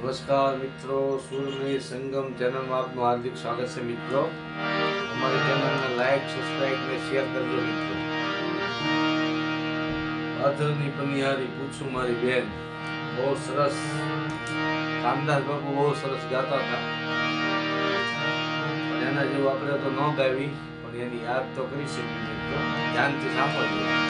નમસ્કાર મિત્રો, સુરમય સંગમ ચેનલમાં આપનું હાર્દિક સ્વાગત છે મિત્રો. અમારી ચેનલને લાઈક સબસ્ક્રાઈબ ને શેર કરજો મિત્રો. પાથરની પનિહારી, પૂછું મારી બેન. બહુ સરસ કામદાર બાપુ બહુ સરસ ગાતા હતા. પણ એના જેવું આપણે તો ન ગાવી, પણ એની યાદ તો કરી શકીએ ધ્યાનથી સાંભળજો.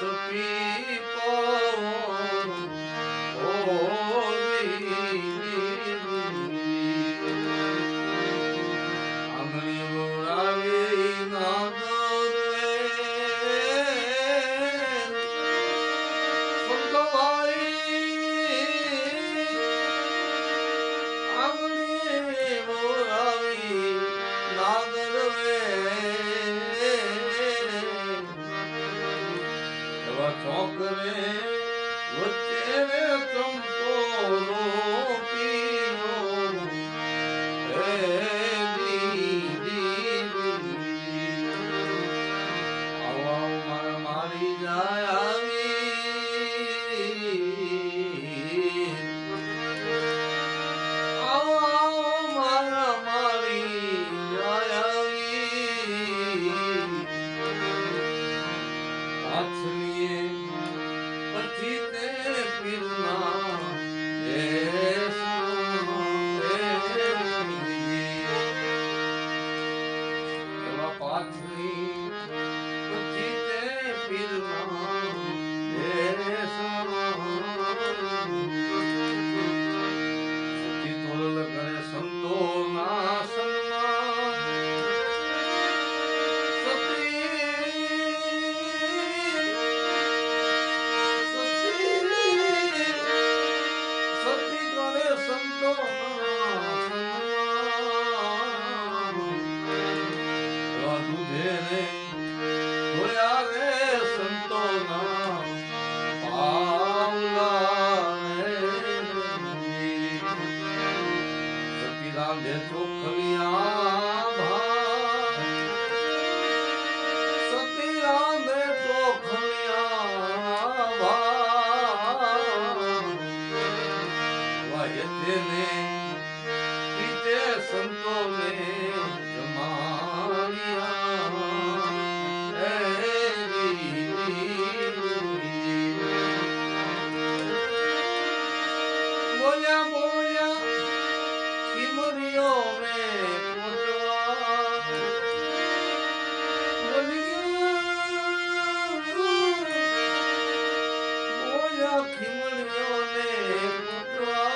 people એવા ચોક રે વચ્ચે રે ચંપોરો さんどう。વાયતને પીતે સંતોને બોલ્યા બોલ્યા કિમરિયો મે પોટવા પૂછ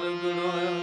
Hallelujah.